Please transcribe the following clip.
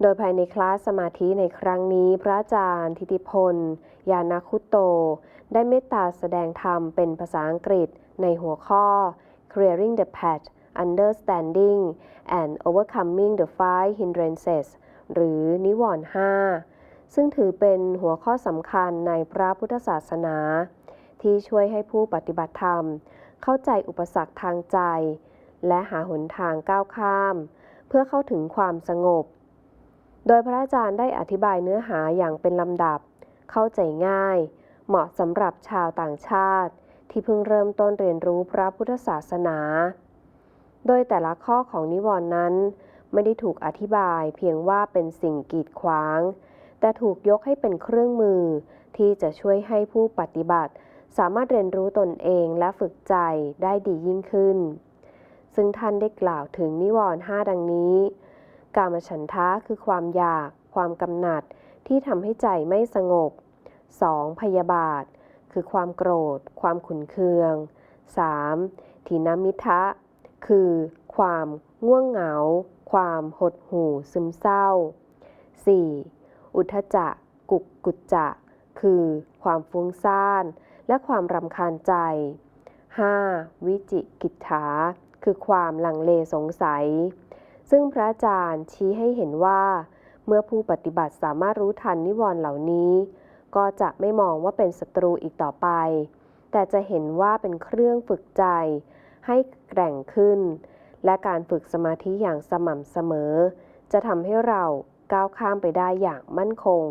โดยภายในคลาสสมาธิในครั้งนี้ พระอาจารย์ ทิติพล ยานาคุโต ได้เมตตาแสดงธรรมเป็นภาษาอังกฤษในหัวข้อ Clearing the Path Understanding and Overcoming the Five Hindrances หรือนิวรณ์ห้าซึ่งถือเป็นหัวข้อสำคัญในพระพุทธศาสนา ที่ช่วยให้ผู้ปฏิบัติธรรม เข้าใจอุปสรรคทางใจ และหาหนทางก้าวข้าม เพื่อเข้าถึงความสงบ โดยพระอาจารย์ได้อธิบายเนื้อหาอย่างเป็นลำดับ เข้าใจง่าย เหมาะสำหรับชาวต่างชาติ ที่เพิ่งเริ่มต้นเรียนรู้พระพุทธศาสนา โดยแต่ละข้อของนิวรณ์นั้น ไม่ได้ถูกอธิบายเพียงว่าเป็นสิ่งกีดขวาง แต่ถูกยกให้เป็นเครื่องมือ ที่จะช่วยให้ผู้ปฏิบัติ สามารถเรียนรู้ตนเองและฝึกใจได้ดียิ่งขึ้น ซึ่งท่านได้กล่าวถึงนิวรณ์ห้าดังนี้ กามฉันทะคือความอยาก ความกำหนัดที่ทำให้ใจไม่สงบ 2. พยาบาท คือความโกรธ ความขุนเคือง 3. ทีนามิทะ คือ ความง่วงเหงา ความหดหู่ซึมเศร้า 4. อุทจจะกุกกุจจะคือ ความฟุ้งซ่าน และความรำคาญใจ 5. วิจิกิจฉาคือความลังเลสงสัย ซึ่งพระอาจารย์ชี้ให้เห็นว่า เมื่อผู้ปฏิบัติสามารถรู้ทันนิวรณ์เหล่านี้ ก็จะไม่มองว่าเป็นศัตรูอีกต่อไป แต่จะเห็นว่าเป็นเครื่องฝึกใจ ให้แกร่งขึ้น และการฝึกสมาธิอย่างสม่ำเสมอ จะทำให้เราก้าวข้ามไปได้อย่างมั่นคง